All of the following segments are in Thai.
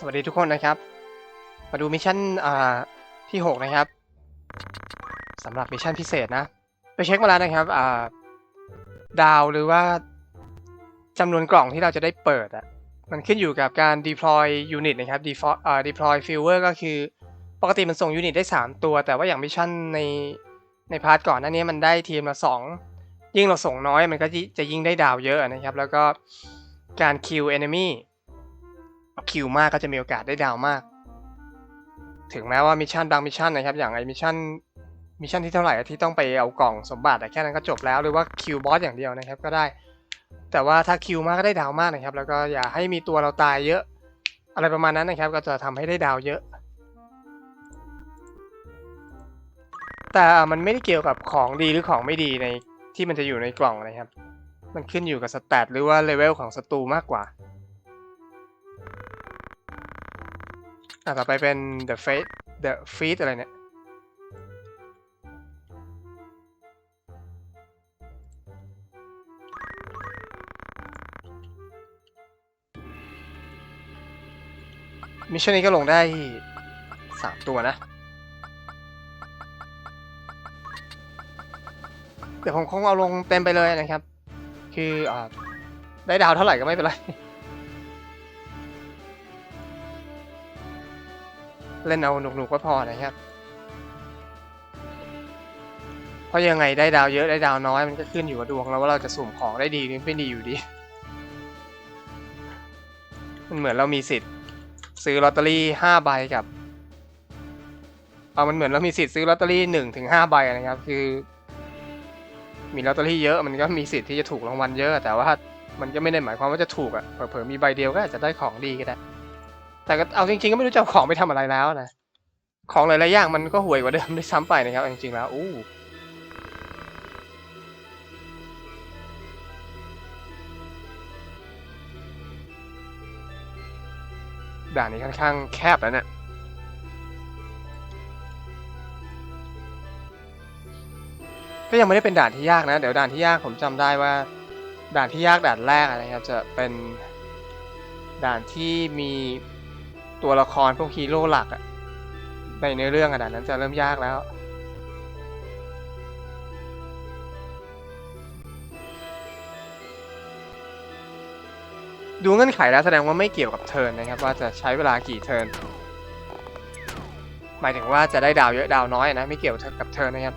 สวัสดีทุกคนนะครับ มาดูมิชชั่นอ่าที่6นะครับสำหรับมิชชั่นพิเศษนะ ไปเช็คมาแล้วนะครับอ่าดาวหรือว่าจำนวนกล่องที่เราจะได้เปิดอะมันขึ้นอยู่กับการ deploy unit นะครับ deploy อ่า deploy viewer ก็คือปกติมันส่งยูนิตได้ 3 ตัว แต่ว่าอย่างมิชชั่นในในพาร์ทก่อนหน้านี้มันได้ทีมละ 2 ยิ่งเราส่งน้อยมันก็จะยิ่งได้ดาวเยอะนะครับ แล้วก็การ kill enemy คิวมากก็จะมีโอกาสได้ดาวมาก ถึงแม้ว่ามิชชั่นบางมิชชั่นนะครับ อย่างไอมิชชั่นมิชชั่นที่เท่าไหร่ที่ต้องไปเอากล่องสมบัติแค่นั้นก็จบแล้วหรือว่าคิวบอสอย่างเดียวนะครับก็ได้ แต่ว่าถ้าคิวมากก็ได้ดาวมากนะครับ แล้วก็อย่าให้มีตัวเราตายเยอะ อะไรประมาณนั้นนะครับ ก็จะทำให้ได้ดาวเยอะ แต่มันไม่ได้เกี่ยวกับของดีหรือของไม่ดีในที่มันจะอยู่ในกล่องนะครับ มันขึ้นอยู่กับสแตทหรือว่าเลเวลของศัตรูมากกว่า อะต่อไปเป็น the fate the feed อะไรเนี่ย มิชชั่นนี้ก็ลงได้สามตัวนะ เดี๋ยวผมคงเอาลงเต็มไปเลยนะครับ คืออ่าได้ดาวเท่าไหร่ก็ไม่เป็นไร เล่นเอาหนุกๆก็พอนะครับเพราะยังไงได้ดาวเยอะได้ดาวน้อยมันก็ขึ้นอยู่กับดวงแล้วว่าเราจะสุ่มของได้ดีหรือไม่ดีอยู่ดี มันเหมือนเรามีสิทธิ์ ซื้อลอตเตอรี่ห้าใบกับเอามันเหมือนเรามีสิทธิ์ซื้อลอตเตอรี่หนึ่งถึงห้าใบนะครับ คือ มีลอตเตอรี่เยอะมันก็มีสิทธิ์ที่จะถูกรางวัลเยอะ แต่ว่ามันก็ไม่ได้หมายความว่าจะถูกอะ่ะเผลอๆมีใบเดียวก็อาจจะได้ของดีก็ได้ แต่ก็เอาจริงๆก็ไม่รู้จะเอาของไปทำอะไรแล้วนะ ของหลายๆอย่างมันก็ห่วยกว่าเดิมด้วยซ้ำไปนะครับจริงๆแล้วอู้ด่านนี้ค่อนข้างแคบแล้วเนี่ยก็ยังไม่ได้เป็นด่านที่ยากนะ เดี๋ยวด่านที่ยากผมจำได้ว่า ด่านที่ยากด่านแรกอะไรครับจะเป็นด่านที่มี ตัวละครพวกฮีโร่หลักอะในเนื้อเรื่องอะด่านนั้นจะเริ่มยากแล้ว ดูเงื่อนไขแล้วแสดงว่าไม่เกี่ยวกับเทิร์นนะครับ ว่าจะใช้เวลากี่เทิร์นหมายถึงว่าจะได้ดาวเยอะดาวน้อยนะไม่เกี่ยวกับเทิร์นนะครับ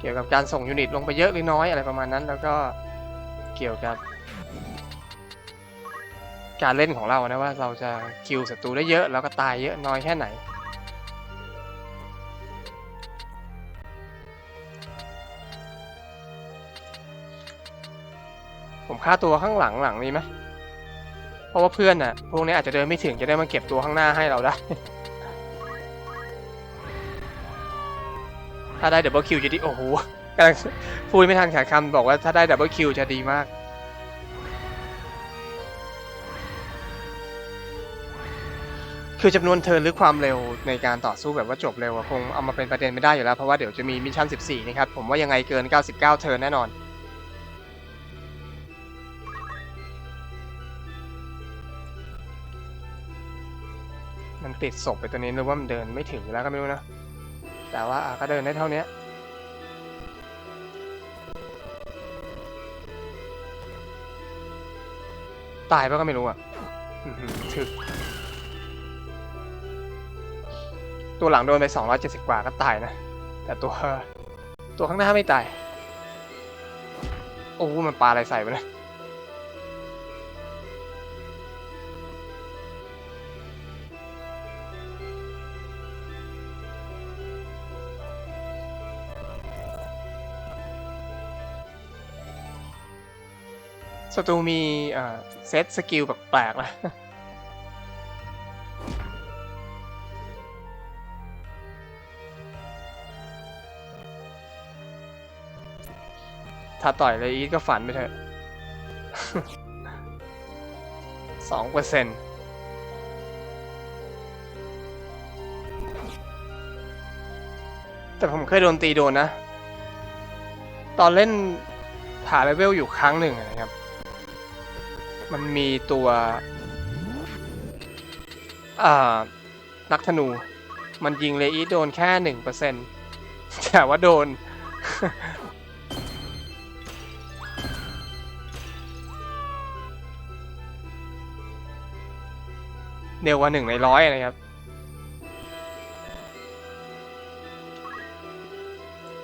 เกี่ยวกับการส่งยูนิตลงไปเยอะหรือน้อยอะไรประมาณนั้น แล้วก็เกี่ยวกับ การเล่นของเรานะว่าเราจะคิวศัตรูได้เยอะแล้วก็ตายเยอะน้อยแค่ไหน ผมฆ่าตัวข้างหลังหลังนี้ไหมเพราะว่าเพื่อนน่ะพวกนี้อาจจะเดินไม่ถึงจะได้มาเก็บตัวข้างหน้าให้เราได้ ถ้าได้ดับเบิลคิวจะดีโอ้โหกำลังพูดไม่ทันขาดคำบอกว่าถ้าได้ดับเบิลคิวจะดีมาก คือจำนวนเทิร์นหรือความเร็วในการต่อสู้แบบว่าจบเร็วคงเอามาเป็นประเด็นไม่ได้อยู่แล้ว เพราะว่าเดี๋ยวจะมีมิชชั่น 14 นะครับ ผมว่ายังไงเกิน 99 เทิร์นแน่นอนมันติดศพไปตัวนี้หรือว่ามันเดินไม่ถึงแล้วก็ไม่รู้นะ แต่ว่าก็เดินได้เท่านี้ตายปะก็ไม่รู้อะถึก ตัวหลังโดนไป 270 กว่าก็ตายนะ แต่ตัวตัวข้างหน้าไม่ตาย โอ้มันปลาอะไรใส่ไปนะศัตรูมีอ่อเซตสกิลแปลกๆนะ ถ้าต่อยเลยอีทก็ฝันไปเถอะสองเปอร์เซ็นต์แต่ผมเคยโดนตีโดนนะ ตอนเล่นหาเลเวลอยู่ครั้งหนึ่งนะครับ มันมีตัว อ่า นักธนู มันยิงเลอีโดนแค่หนึ่งเปอร์เซ็นต์แต่ว่าโดน เร็วกว่าหนึ่งในร้อยนะครับ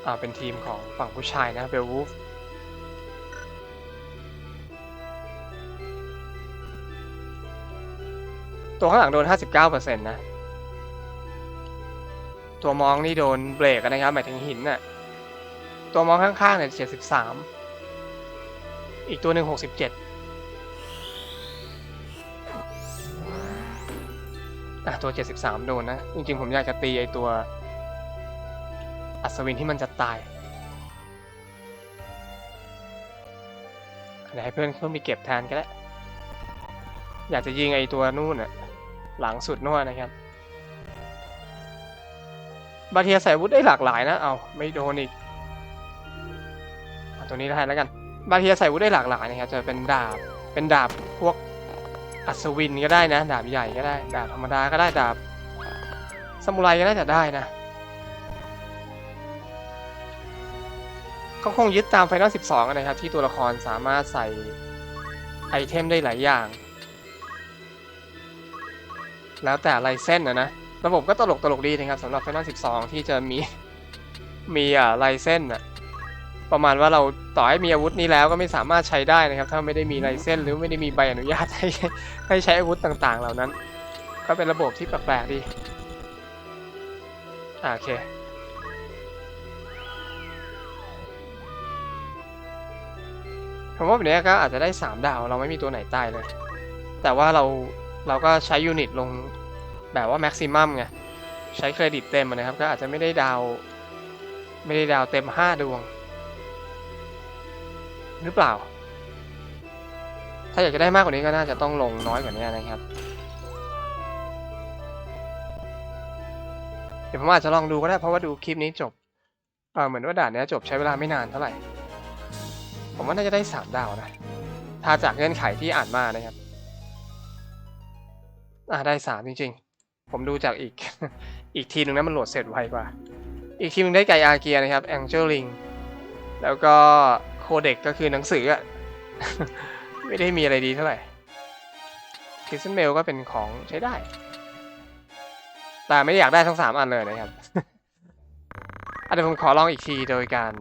อ่าเป็นทีมของฝั่งผู้ชายนะเบลวูฟตัวข้างหลังโดน 59%นะ ตัวมองนี่โดนเบรกนะครับ หมายถึงหินน่ะ ตัวมองข้างๆเนี่ย 73 อีกตัวหนึ่ง67 ตัว 73 โดนนะ จริงๆ ผมอยากจะตีไอตัว อัศวินที่มันจะตายเดี๋ยวให้เพื่อนเพิ่มไปเก็บแทนก็ได้ อยากจะยิงไอตัวนู่นน่ะหลังสุดนู่นนะครับ บาเทียใส่วุธได้หลากหลายนะ เอาไม่โดนอีกอตัวนี้ได้แล้วกัน บาเทียใส่วุธได้หลากหลายนะครับ จะเป็นดาบ เป็นดาบพวก อัศวินก็ได้นะ ดาบใหญ่ก็ได้ดาบธรรมดาก็ได้ดาบซามูไรก็น่าจะได้นะก็คงยึดตาม Final 12กันนะครับ ที่ตัวละครสามารถใส่ไอเทมได้หลายอย่าง แล้วแต่ลายเส้นนะนะ ระบบก็ตลกตลกดีนะครับสำหรับ Final 12 ที่จะมีมีอ่าลายเส้นอะ ประมาณว่าเราต่อให้มีอาวุธนี้แล้วก็ไม่สามารถใช้ได้นะครับ ถ้าไม่ได้มีลายเส้นหรือไม่ได้มีใบอนุญาตให้ให้ใช้อาวุธต่างๆ เหล่านั้น ก็เป็นระบบที่แปลกๆดีโอเคผมว่าแบบนี้ก็อาจจะได้ 3 ดาวเราไม่มีตัวไหนตายเลย แต่ว่าเราเราก็ใช้ยูนิตลงแบบว่าแม็กซิมัมไง ใช้เครดิตเต็มนะครับ ก็อาจจะไม่ได้ดาว ไม่ได้ดาวเต็ม 5 ดวง หรือเปล่า ถ้าอยากจะได้มากกว่านี้ก็น่าจะต้องลงน้อยกว่านี้นะครับ เดี๋ยวผมอาจจะลองดูก็ได้เพราะว่าดูคลิปนี้จบเเหมือนว่าด่านเนี้ยจบใช้เวลาไม่นานเท่าไหร่ ผมว่าน่าจะได้สามดาวนะ ถ้าจากเงื่อนไขที่อ่านมานะครับอ่าได้สามจริง ๆ ผมดูจากอีก อีกทีหนึ่งนะมันโหลดเสร็จไวกว่า อีกทีนึงได้ไกอาเกียนะครับ Angel Ring แล้วก็ โคเด็กก็คือหนังสืออะไม่ได้มีอะไรดีเท่าไหร่ k i s s e n Mail ก็เป็นของใช้ได้ แต่ไม่ได้อยากได้ทั้งสามอันเลยนะครับอะเดี๋ยวผมขอลองอีกทีโดยการ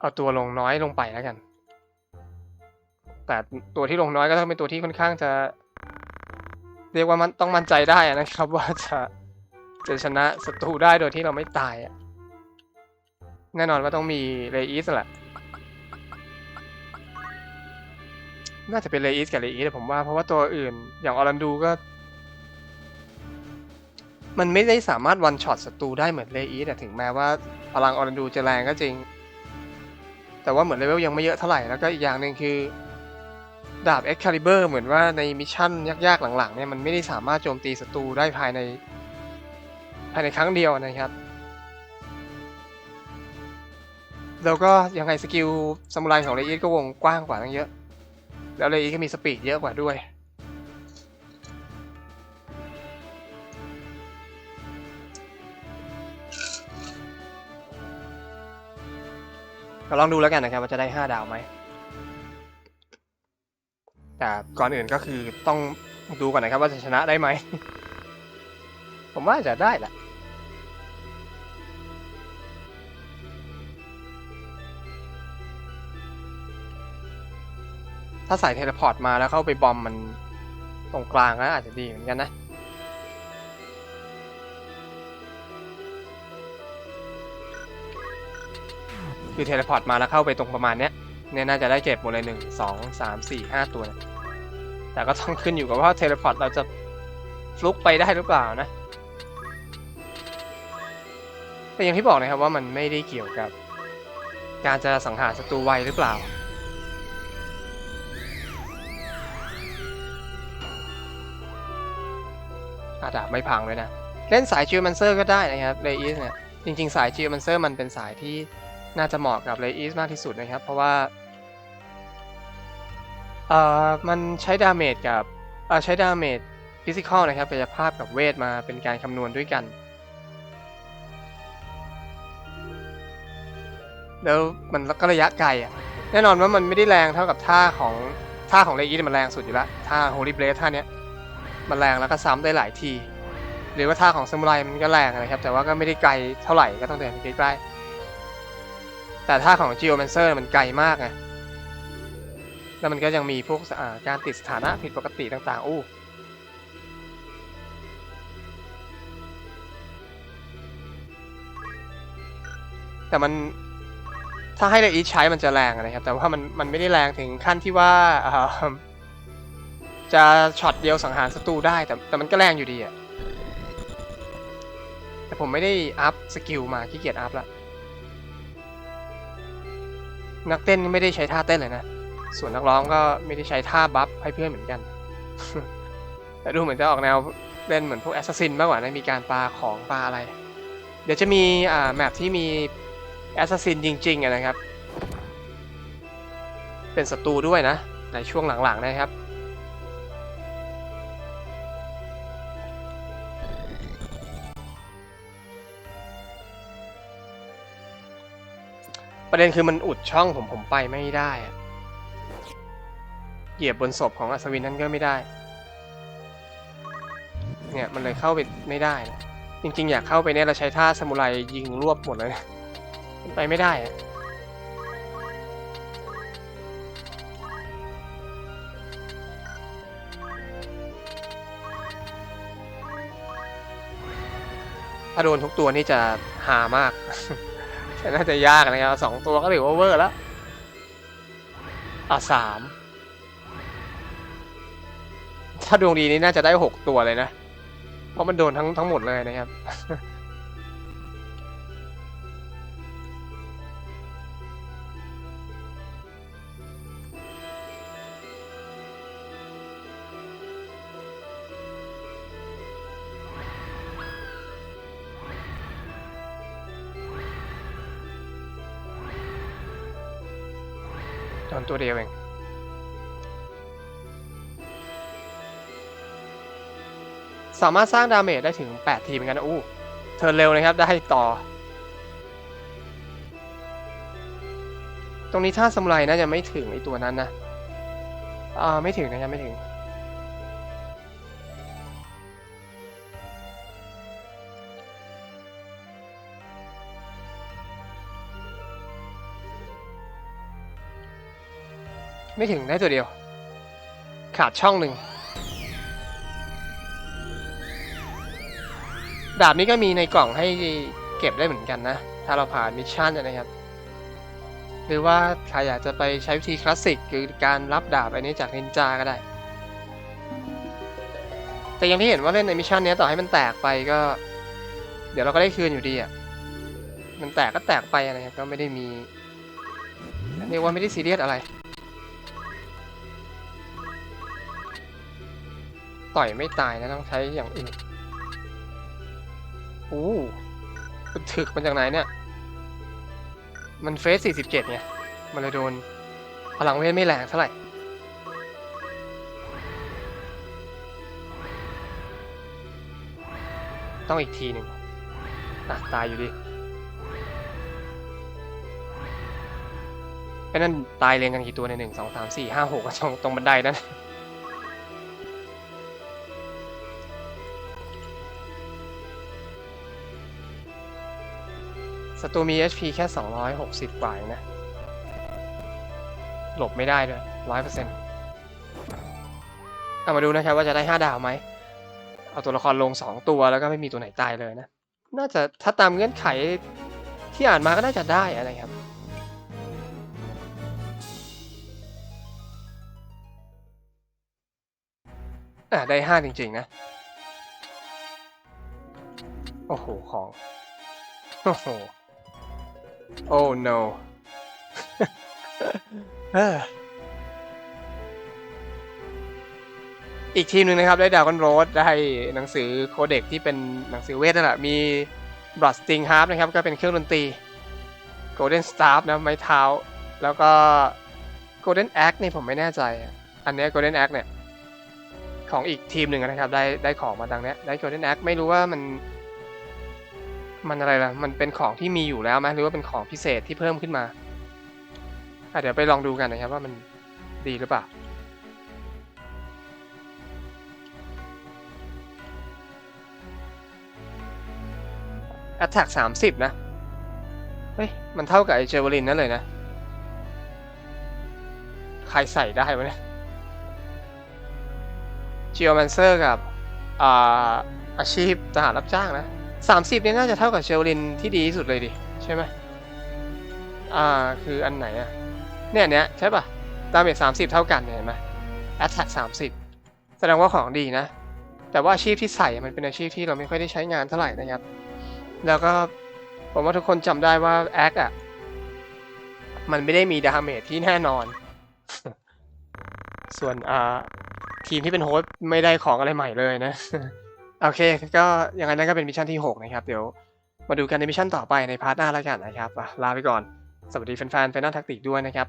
เอาตัวลงน้อยลงไปแล้วกัน แต่ตัวที่ลงน้อยก็ต้องเป็นตัวที่ค่อนข้างจะ เรียกว่ามันต้องมั่นใจได้นะครับ ว่าจะจะชนะศัตรูได้โดยที่เราไม่ตายอะ แน่นอนว่าต้องมีเลอีสแหละ น่าจะเป็นเลอีสกับเลอีสผมว่า เพราะว่าตัวอื่นอย่างออรันดูก็ มันไม่ได้สามารถวันช็อตศัตรูได้เหมือนเลอีสแต่ถึงแม้ว่าพลังออรันดูจะแรงก็จริง แต่ว่าเหมือนเลเวลยังไม่เยอะเท่าไหร่ แล้วก็อีกอย่างหนึ่งคือดาบ Excalibur เหมือนว่าในมิชชั่นยากๆหลังๆเนี่ยมันไม่ได้สามารถโจมตีศัตรูได้ภายใน ภายในครั้งเดียวนะครับ แล้วก็ยังไงสกิลซามูไรของเลอีสก็วงกว้างกว่าตั้งเยอะ แล้วเลอีสก็มีสปีดเยอะกว่าด้วย ก็ลองดูแล้วกันนะครับว่าจะได้ 5 ดาวไหม แต่ก่อนอื่นก็คือต้องดูก่อนนะครับว่าจะชนะได้ไหม ผมว่าจะได้แหละ ถ้าใส่เทเลพอร์ตมาแล้วเข้าไปบอมมันตรงกลางก็อาจจะดีเหมือนกันนะ คือเทเลพอร์ตมาแล้วเข้าไปตรงประมาณเนี้ยเนี่ยน่าจะได้เก็บหมดเลยหนึ่งสองสามสี่ห้าตัวนะแต่ก็ต้องขึ้นอยู่กับว่าเทเลพอร์ตเราจะฟลุกไปได้หรือเปล่านะ แต่อย่างที่บอกนะครับว่ามันไม่ได้เกี่ยวกับ การจะสังหารศัตรูไวหรือเปล่า ดาบไม่พังเลยนะ เล่นสายจิวมันเซอร์ก็ได้นะครับเลอีสเนี่ยจริงๆ สายจิวมันเซอร์มันเป็นสายที่น่าจะเหมาะกับเลอีสมากที่สุดนะครับ เพราะว่าเอ่อมันใช้ดาเมจกับอ่าใช้ดาเมจฟิสิกอลนะครับกายภาพกับเวทมาเป็นการคำนวณด้วยกันแล้วมันก็ระยะไกลอะแน่นอนว่ามันไม่ได้แรงเท่ากับท่าของท่าของเลอีมันแรงสุดอยู่แล้วท่าโฮลิเบรสท่าเนี้ย มันแรงแล้วก็ซ้ำได้หลายที หรือว่าท่าของซามูไรมันก็แรงนะครับ แต่ว่าก็ไม่ได้ไกลเท่าไหร่ก็ต้องเดินไปใกล้ๆแต่ท่าของ Geomancer มันไกลมากไงแล้วมันก็ยังมีพวกการติดสถานะผิดปกติต่างๆอู้แต่มันถ้าให้ลอีใช้มันจะแรงนะครับ แต่ว่ามันมันไม่ได้แรงถึงขั้นที่ว่า จะช็อตเดียวสังหารศัตรูได้แต่แต่มันก็แรงอยู่ดีอะแต่ผมไม่ได้อัพสกิลมาขี้เกียจอัพละนักเต้นไม่ได้ใช้ท่าเต้นเลยนะ ส่วนนักร้องก็ไม่ได้ใช้ท่าบัฟให้เพื่อนเหมือนกัน แต่ดูเหมือนจะออกแนวเล่นเหมือนพวกแอสซัสซินมากกว่านะมีการปาของปาอะไร เดี๋ยวจะมีอ่าแมปที่มีแอสซัสซินจริงๆนะครับ เป็นศัตรูด้วยนะ ในช่วงหลังๆนะครับ ประเด็นคือมันอุดช่องผมผมไปไม่ได้อะเหยียบบนศพของอัศวินนั่นก็ไม่ได้ เนี่ยมันเลยเข้าไปไม่ได้นะจริง ๆ อยากเข้าไปเนี่ยเราใช้ท่าซามูไรยิงรวบหมดเลยนะไปไม่ได้อะถ้าโดนทุกตัวนี่จะหามาก น่าจะยากนะครับสองตัวก็ถือว่าเวอร์แล้ว อะสามถ้าดวงดีนี่น่าจะได้หกตัวเลยนะ เพราะมันโดนทั้งทั้งหมดเลยนะครับ โดนตัวเดียวเองสามารถสร้างดาเมจได้ถึง 8 ทีเหมือนกันนะอู้เทินเร็วนะครับ ได้ต่อ ตรงนี้ถ้าสมุไรน่าจะไม่ถึงไอตัวนั้นนะ อ่า ไม่ถึงนะครับ ไม่ถึง ไม่ถึงได้ตัวเดียว ขาดช่องหนึ่ง ดาบนี้ก็มีในกล่องให้เก็บได้เหมือนกันนะ ถ้าเราผ่านมิชชั่นนะครับ หรือว่าใครอยากจะไปใช้วิธีคลาสสิกคือการรับดาบอันนี้จากนินจาก็ได้ แต่อย่างที่เห็นว่าเล่นในมิชชั่นนี้ต่อให้มันแตกไปก็ เดี๋ยวเราก็ได้คืนอยู่ดีอะ มันแตกก็แตกไปนะครับก็ไม่ได้มีเรียกว่าไม่ได้ซีเรียสอะไร ต่อยไม่ตายนะต้องใช้อย่างอื่นโอ้มันถึกมันจากไหนเนี่ย มันเฟส47ไงมันเลยโดน พลังเวทไม่แรงเท่าไหร่ต้องอีกทีหนึ่งอะตายอยู่ดีไอ้นั่นตายเรียงกันกี่ตัวในหนึ่งสองสามสี่ห้าหกตรงตรงบันไดนั่น ศัตรูมี HP แค่ 260 กว่าเองนะ หลบไม่ได้ด้วย100%เอามาดูนะครับว่าจะได้ 5 ดาวไหม เอาตัวละครลง 2 ตัวแล้วก็ไม่มีตัวไหนตายเลยนะ น่าจะถ้าตามเงื่อนไขที่อ่านมาก็น่าจะได้อะไรครับ อ่าได้ 5 จริง ๆ นะ โอ้โห ของ โอ้โห โอ้ no เอ้ออีกทีมหนึ่งนะครับได้ดาวกันโรดได้หนังสือโคเด็กที่เป็นหนังสือเวทนั่นแหละมีบลัดสติงฮาร์ปนะครับ ก็เป็นเครื่องดนตรี Golden Staff นะไม้เท้า แล้วก็ Golden Axe นี่ผมไม่แน่ใจอะอันเนี้ย Golden Axe เนี่ย ของอีกทีมหนึ่งนะครับ ได้ได้ของมาดังเนี้ยได้ Golden Axe ไม่รู้ว่ามัน มันอะไรล่ะ มันเป็นของที่มีอยู่แล้วไหมหรือว่าเป็นของพิเศษที่เพิ่มขึ้นมาอะเดี๋ยวไปลองดูกันนะครับว่ามันดีหรือเปล่า Attack 30 นะ เฮ้ย มันเท่ากับไอเจเวลินนั่นเลยนะ ใครใส่ได้วะเนี่ย g e o m a n c e r กับอาอาชีพทหารรับจ้างนะ 30เนี่ยน่าจะเท่ากับเชลลินที่ดีที่สุดเลยดิ ใช่ไหมอ่า คืออันไหนอะเนี่ยเนี้ยใช่ป่ะ ดาเมจ30เท่ากันเนี่ยเห็นไหม Attack 30แสดงว่าของดีนะ แต่ว่าอาชีพที่ใส่มันเป็นอาชีพที่เราไม่ค่อยได้ใช้งานเท่าไหร่นะครับ แล้วก็ผมว่าทุกคนจำได้ว่าแอคอะมันไม่ได้มีดาเมจที่แน่นอน ส่วนอ่าทีมที่เป็นโฮสต์ไม่ได้ของอะไรใหม่เลยนะ โอเค ก็ยังไงนั่นก็เป็นมิชชั่นที่ 6 นะครับ เดี๋ยวมาดูกันในมิชชั่นต่อไปในพาร์ทหน้าแล้วกันนะครับลาไปก่อน สวัสดีแฟนๆแฟนหน้าแท็กติกด้วยนะครับ